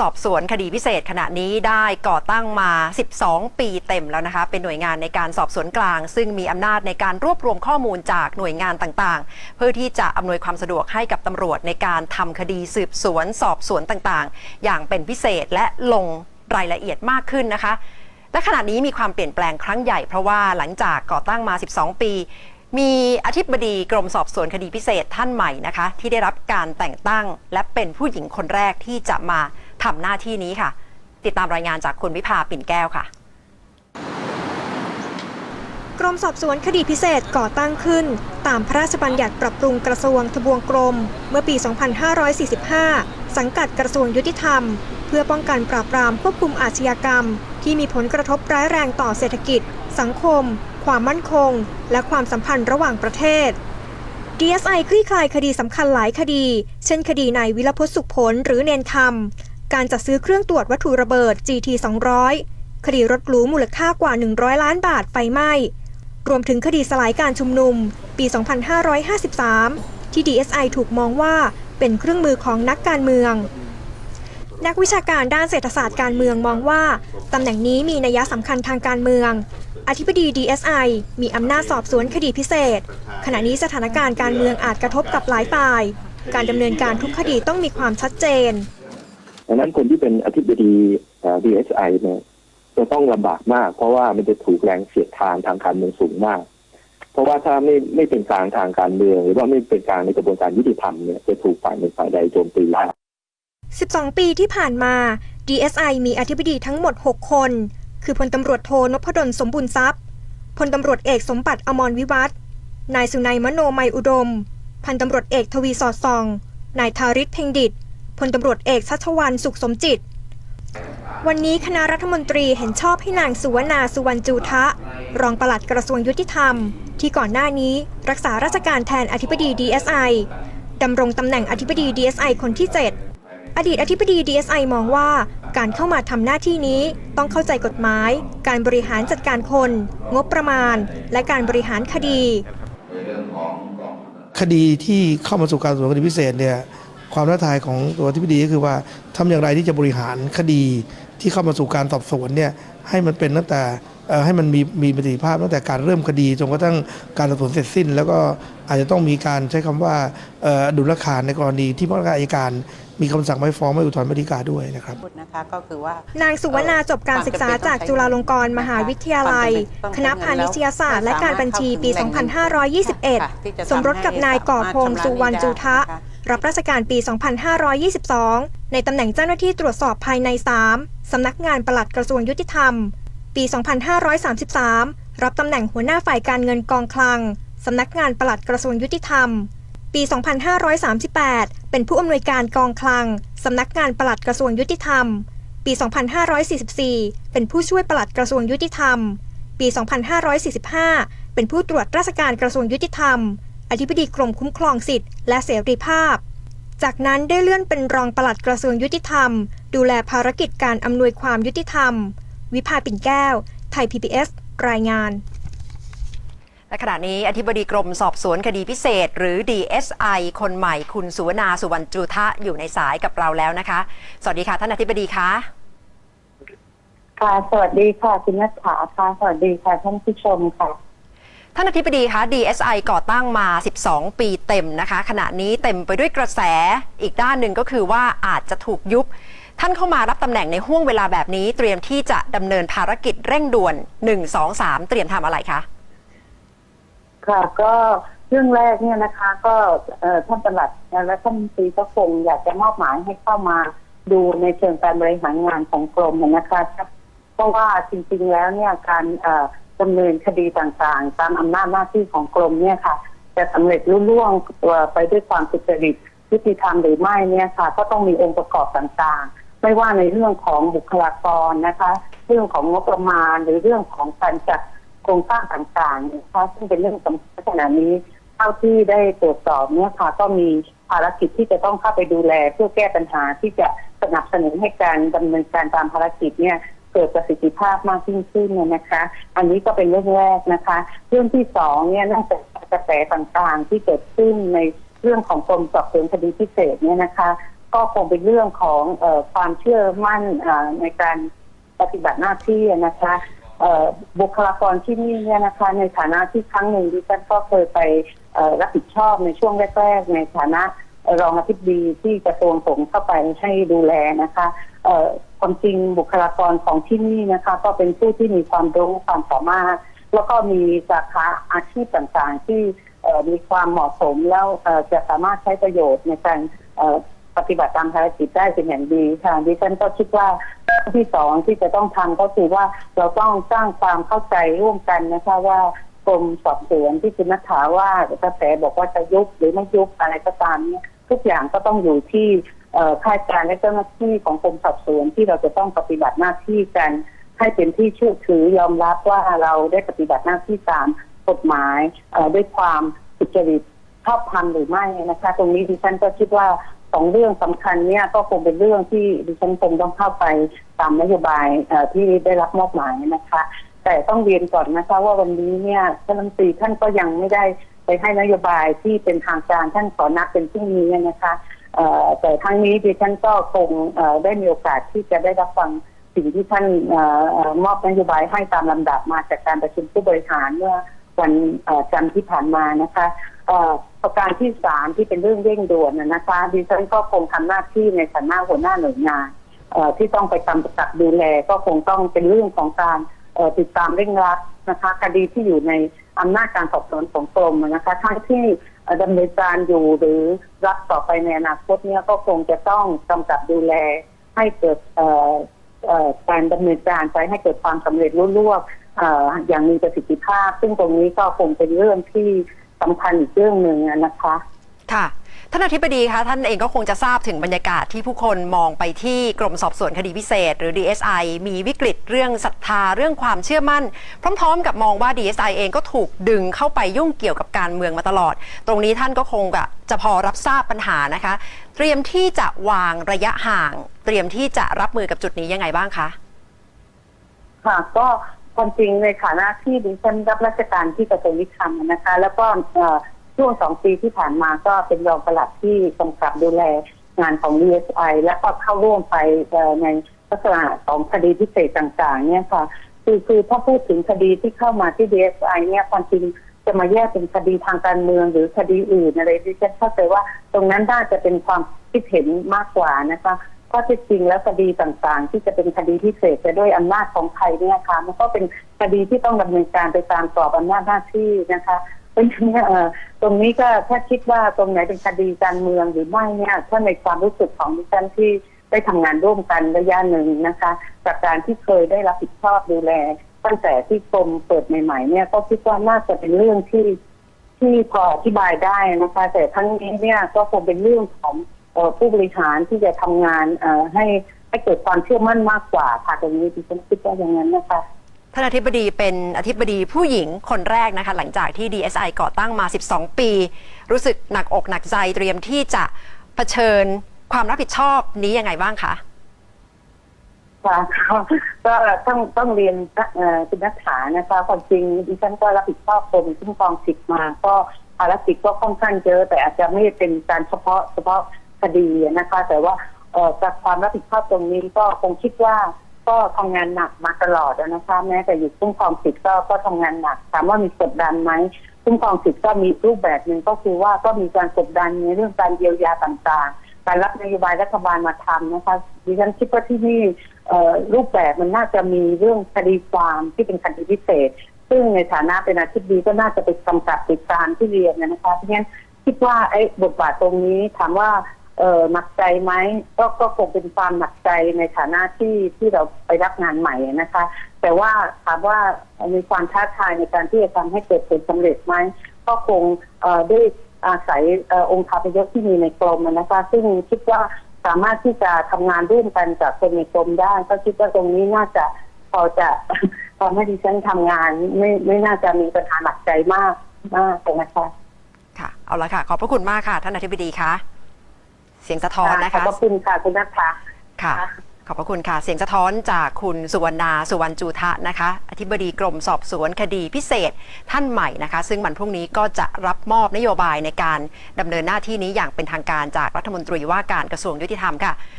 สอบสวนคดีพิเศษขณะนี้ได้ก่อตั้งมา 12 ปีเต็มแล้วนะคะ เป็นหน่วยงานในการสอบสวนกลาง ซึ่งมีอำนาจในการรวบรวมข้อมูลจากหน่วยงานต่างๆ เพื่อที่จะอำนวยความสะดวกให้กับตำรวจในการทำคดีสืบสวนสอบสวนต่างๆ อย่างเป็นพิเศษและลงรายละเอียดมากขึ้นนะคะ และขณะนี้มีความเปลี่ยนแปลงครั้งใหญ่เพราะว่าหลังจากก่อตั้งมา 12 ปีมีอธิบดีกรมสอบสวนคดีพิเศษท่านใหม่นะคะ ที่ได้รับการแต่งตั้ง และเป็นผู้หญิงคนแรกที่จะมา ทำหน้าที่นี้ค่ะ ติดตามรายงานจากคุณวิภาปิ่นแก้วค่ะกรมสอบสวนคดีพิเศษก่อตั้งขึ้น ตามพระราชบัญญัติปรับปรุงกระทรวงทบวงกรม เมื่อปี 2545 สังกัดกระทรวงยุติธรรม เพื่อป้องกันปราบปรามควบคุมอาชญากรรม ที่มีผลกระทบร้ายแรงต่อเศรษฐกิจ สังคม ความมั่นคง และความสัมพันธ์ระหว่างประเทศ DSI คลี่คลายคดีสำคัญหลายคดี เช่นคดีนายวิรพจน์สุขผลหรือเนนคำ การจัดซื้อเครื่องตรวจวัตถุระเบิด GT 200 คดีรถหรูมูลค่ากว่า 100 ล้านบาทไฟไหม้ รวมถึงคดีสลายการชุมนุม ปี 2553 ที่ DSI ถูกมองว่าเป็นเครื่องมือของนักการเมือง นักวิชาการด้านเศรษฐศาสตร์การเมืองมองว่าตำแหน่งนี้มีนัยสำคัญทางการเมือง อธิบดี DSI มีอำนาจสอบสวนคดีพิเศษ ขณะนี้สถานการณ์การเมืองอาจกระทบกับหลายฝ่าย การดำเนินการทุกคดีต้องมีความชัดเจน ดังนั้นคนที่เป็นอธิบดี DSI เนี่ยจะต้องลำบากมาก เพราะว่ามันจะถูกแรงเสียดทานทางการเมืองสูงมาก เพราะว่าถ้าไม่ไม่เป็นกลางทางการเมือง หรือว่าไม่เป็นกลางในกระบวนการยุติธรรมเนี่ยจะถูกฝ่ายหนึ่งฝ่ายใดโจมตีได้12 ปีที่ผ่านมา DSI มีอธิบดีทั้งหมด 6 คน คือพลตำรวจโทนพดลสมบูรณ์ทรัพย์พลตำรวจเอกสมบัติอมรวิวัฒน์นายสุนัยมโนมัยอุดม พันตำรวจเอกทวีสอดส่อง นายทาริศเพ่งดิต พลตำรวจเอกชัชวานสุขสมจิต วันนี้คณะรัฐมนตรีเห็นชอบให้นางสุวรรณาสุวรรณจูทะ รองปลัดกระทรวงยุติธรรม ที่ก่อนหน้านี้รักษาราชการแทนอธิบดี DSI ดำรงตำแหน่งอธิบดี DSI คนที่ 7 อดีตอธิบดี DSI มองว่าการเข้ามาทำหน้าที่นี้ต้องเข้าใจกฎหมาย การบริหารจัดการคน งบประมาณ และการบริหารคดี คดีที่เข้ามาสู่การสอบสวนคดีพิเศษเนี่ย ความท้าทายของตัวที่ดีก็คือว่าทำอย่างไรที่จะบริหารคดีที่เข้ามาสู่การสอบสวนเนี่ยให้มันเป็นตั้งแต่เอ่อให้มันมีมีประสิทธิภาพตั้งแต่การเริ่มคดีจนกระทั่งการสอบสวนเสร็จสิ้น แล้วก็อาจจะต้องมีการใช้คำว่าเอ่อดุลขาดในกรณีที่พนักงานอัยการมีคำสั่งไม่ฟ้องไม่อุทธรณ์ไม่ฎีกาด้วยนะครับพูดนะคะก็คือว่านางสุวรรณาจบการศึกษาจากจุฬาลงกรณ์มหาวิทยาลัย คณะพาณิชยศาสตร์และการบัญชีปี 2521 สมรสกับนายก่อพงศ์สุวรรณจูทะ รับราชการปี 2522 ในตำแหน่งเจ้าหน้าที่ตรวจสอบภายใน 3 สำนักงานปลัดกระทรวงยุติธรรม ปี 2533 รับตำแหน่งหัวหน้าฝ่ายการเงินกองคลัง สำนักงานปลัดกระทรวงยุติธรรม ปี 2538 เป็นผู้อำนวยการกองคลัง สำนักงานปลัดกระทรวงยุติธรรม ปี 2544 เป็นผู้ช่วยปลัดกระทรวงยุติธรรม ปี 2545 เป็นผู้ตรวจราชการกระทรวงยุติธรรม อธิบดีกรมคุ้มครองสิทธิและเสรีภาพ จากนั้นได้เลื่อนเป็นรองปลัดกระทรวงยุติธรรม ดูแลภารกิจการอำนวยความยุติธรรม วิภาปิ่นแก้ว ไทย PBS รายงานและขณะนี้อธิบดีกรมสอบสวนคดีพิเศษ หรือ DSI คนใหม่คุณสุวรรณาสุวรรณจูทะอยู่ในสายกับเราแล้วนะคะ สวัสดีค่ะท่านอธิบดีคะค่ะ สวัสดีค่ะคุณนัทธาค่ะ สวัสดีค่ะท่านผู้ชมค่ะ ท่านอธิบดีคะ DSI ก่อตั้งมา 12 ปีเต็มนะคะ ขณะนี้เต็มไปด้วยกระแสอีกด้านหนึ่งก็คือว่าอาจจะถูกยุบ ท่านเข้ามารับตำแหน่งในห่วงเวลาแบบนี้ เตรียมที่จะดำเนินภารกิจเร่งด่วน 1 2 3 เตรียมทำอะไรคะ ค่ะก็เรื่องแรกเนี่ยนะคะ ก็ท่านประหลัดและท่านมนตรีก็คงอยากจะมอบหมายให้เข้ามาดูในเชิงการบริหารงานของกรมนะคะ เพราะว่าจริงๆแล้วเนี่ยการเอ่อ ดำเนินคดีต่างๆ ตามอำนาจหน้าที่ของกรมเนี่ยค่ะ จะสำเร็จรุ่ล่วงไปด้วยความสุจริตยุติธรรมหรือไม่เนี่ยค่ะ ก็ต้องมีองค์ประกอบต่างๆ ไม่ว่าในเรื่องของบุคลากรนะคะ เรื่องของงบประมาณหรือเรื่องของการจัดโครงสร้างต่างๆนะคะซึ่งเป็นเรื่องสำคัญขณะนี้เท่าที่ได้ตรวจสอบเนี่ยค่ะ ก็มีภารกิจที่จะต้องเข้าไปดูแล เพื่อแก้ปัญหาที่จะสนับสนุนให้การดำเนินการตามภารกิจเนี่ย เกิดประสิทธิภาพมากยิ่งขึ้นเนี่ยนะคะ อันนี้ก็เป็นเรื่องแรกนะคะ เรื่องที่สองเนี่ยเนื่องจากระแสต่างๆที่เกิดขึ้นในเรื่องของกรมสอบสวนคดีพิเศษเนี่ยนะคะ ก็คงเป็นเรื่องของออความเชื่อมั่นในการปฏิบัติหน้าที่นะคะบุคลากรที่นี่เนี่ยนะคะ ในฐานะที่ครั้งหนึ่งดิฉันก็เคยไปรับผิดชอบในช่วงแรกๆในฐานะ รองอธิบดีที่กระทรวงสงฆ์เข้าไปให้ดูแลนะคะเอ่อความจริงบุคลากรของที่นี่นะคะ ก็เป็นผู้ที่มีความรู้ความสามารถ แล้วก็มีสาขาอาชีพต่างๆ ที่เอ่อมีความเหมาะสมแล้วเอ่อจะสามารถใช้ประโยชน์ในการเอ่อปฏิบัติตามภารกิจได้เป็นอย่างดีค่ะดิฉันก็คิดว่าที่สองที่จะต้องทำก็คือว่าเราต้องสร้างความเข้าใจร่วมกันนะคะว่า รมสอบสวนที่คุณนัทถาว่ากระแสบอกว่าจะยุบหรือไม่ยุบอะไรก็ตามเนี่ยทุกอย่างก็ต้องอยู่ที่ข้าราชการและเจ้าหน้าที่ของกรมสอบสวนที่เราจะต้องปฏิบัติหน้าที่กันให้เป็นที่เชื่อถือยอมรับว่าเราได้ปฏิบัติหน้าที่ตามกฎหมายด้วยความสุจริตชอบธรรมหรือไม่นะคะ ตรงนี้ดิฉันก็คิดว่าสองเรื่องสำคัญเนี่ยก็คงเป็นเรื่องที่ดิฉันคงต้องเข้าไปตามนโยบายที่ได้รับมอบหมายนะคะ แต่ต้องเรียนก่อนนะคะว่าวันนี้เนี่ยท่านรัฐมนตรีท่านก็ยังไม่ได้ไปให้นโยบายที่เป็นทางการท่านขอนัดเป็นพรุ่งนี้นะคะแต่ทั้งนี้ดิฉันก็คงได้มีโอกาสที่จะได้รับฟังสิ่งที่ท่านออมอบนโยบายให้ตามลำดับมาจากการประชุมผู้บริหารเมื่อวันจันทร์ที่ผ่านมานะคะประการที่สามที่เป็นเรื่องเร่งด่วนนะคะดิฉันก็คงทำหน้าที่ในฐานะหัวหน้าหน่วยงานที่ต้องไปกำกับดูแลก็คงต้องเป็นเรื่องของการ ติดตามเร่งรัดนะคะ คดีที่อยู่ในอำนาจการสอบสวนของกรมนะคะทั้งที่ดำเนินการอยู่หรือรับต่อไปในอนาคตเนี่ยก็คงจะต้องกำกับดูแลให้เกิดการดำเนินการไปให้เกิดความสำเร็จรุ่งวเอ่ออย่างมีประสิทธิภาพ ซึ่งตรงนี้ก็คงเป็นเรื่องที่สำคัญอีกเรื่องหนึ่งนะคะ ค่ะ ท่านอธิบดีคะท่านเองก็คงจะทราบถึงบรรยากาศที่ผู้คนมองไปที่กรมสอบสวนคดีพิเศษ หรือ DSI มีวิกฤตเรื่องศรัทธาเรื่องความเชื่อมั่น พร้อม ๆ กับมองว่า DSI เองก็ถูกดึงเข้าไปยุ่งเกี่ยวกับการเมืองมาตลอด ตรงนี้ท่านก็คงจะพอรับทราบปัญหานะคะ เตรียมที่จะวางระยะห่าง เตรียมที่จะรับมือกับจุดนี้ยังไงบ้างคะค่ะก็ความจริงในฐานะที่ดิฉันรับราชการที่กระทรวงยุติธรรมนะคะ แล้วก็ ช่วงสองปีที่ผ่านมาก็เป็นรองปลัดที่กำกับดูแลงานของ DSI และก็เข้าร่วมไปในลักษณะของคดีพิเศษต่าง ๆ เนี่ยค่ะ คือคือถ้าพูดถึงคดีที่เข้ามาที่ DSI เนี่ยความจริงจะมาแยกเป็นคดีทางการเมืองหรือคดีอื่นอะไรดิฉันเข้าใจว่าตรงนั้นน่าจะเป็นความคิดเห็นมากกว่านะคะข้อท็จจริงแล้วคดีต่างๆ ที่จะเป็นคดีพิเศษจะด้วยอำนาจของใครเนี่ยค่ะมันก็เป็นคดีที่ต้องดำเนินการไปตามกรอบอำนาจหน้าที่นะคะ ราะฉะนั้นเนี่ยเอ่อตรงนี้ก็ถ้าคิดว่าตรงไหนเป็นคดีการเมืองหรือไม่เนี่ยถ้าในความรู้สึกของดิฉันที่ได้ทำงานร่วมกันระยะหนึ่งนะคะจากการที่เคยได้รับผิดชอบดูแล ตั้งแต่ที่กรมเปิดใหม่ๆเนี่ยก็คิดว่าน่าจะเป็นเรื่องที่ที่พออธิบายได้นะคะ แต่ทั้งนี้เนี่ยก็คงเป็นเรื่องของออผู้บริหารที่จะทำงานเอ่อให้ให้เกิดความเชื่อมั่นมากกว่าค่ะตรงนี้ดิฉันคิดว่าอย่างนั้นนะคะ ท่านอธิบดีเป็นอธิบดีผู้หญิงคนแรกนะคะ หลังจากที่ DSI ก่อตั้งมา 12 ปี รู้สึกหนักอกหนักใจเตรียมที่จะเผชิญความรับผิดชอบนี้ยังไงบ้างคะค่ะก็ต้องต้องเรียนเอ่อคุณนักฐานะคะความจริงดิฉันก็รับผิดชอบกรมคุ้มครองสิทธิ์มา ก็ภารกิจก็ค่อนข้างเยอะแต่อาจจะไม่เป็นการเฉพาะเฉพาะคดีนะคะ แต่ว่าจากความรับผิดชอบตรงนี้ก็คงคิดว่า ก็ทำงานหนักมาตลอดนะคะแม้แต่อยู่คุ้มครองสิทธิ์ก็ก็ทำงานหนักถามว่ามีกดดันไหมคุ้มครองสิทธิ์ก็มีรูปแบบหนึ่งก็คือว่าก็มีการกดดันในเรื่องการเยียวยาต่างๆ การรับนโยบายรัฐบาลมาทำนะคะดิฉันคิดว่าที่นี่รูปแบบมันน่าจะมีเรื่องคดีความที่เป็นคดีพิเศษ ซึ่งในฐานะเป็นอาชีพดีก็น่าจะไปกำกับติดตามที่เรียนนะคะเพราะฉะนั้นคิดว่าไอ้บทบาทตรงนี้ถามว่า เออหนักใจไหมก็ก็คงเป็นความหนักใจในฐานะที่ที่เราไปรับงานใหม่นะคะ แต่ว่าถามว่ามีความท้าทายในการที่จะทำให้เกิดผลสำเร็จไหมก็คงเอ่อด้วยอาศัยอองค์คาพยพที่มีในกรมนะคะ ซึ่งคิดว่าสามารถที่จะทำงานร่วมกันกับคนในกรมได้ ก็คิดว่าตรงนี้น่าจะพอจะทำให้ดิฉันทำงานไม่ไม่น่าจะมีปัญหาหนักใจมากมากนะคะค่ะ เอาละค่ะ ขอบพระคุณมากค่ะ ท่านอธิบดีคะ เสียงสะท้อนนะขอบคะพระคุณค่ะคุณนัทค่ะค่ะ ขอบพระคุณค่ะ เสียงสะท้อนจากคุณสุวรรณาสุวรรณจูทะนะคะ อธิบดีกรมสอบสวนคดีพิเศษท่านใหม่นะคะ ซึ่งวันพรุ่งนี้ก็จะรับมอบนโยบายในการดำเนินหน้าที่นี้อย่างเป็นทางการจากรัฐมนตรีว่าการกระทรวงยุติธรรมค่ะ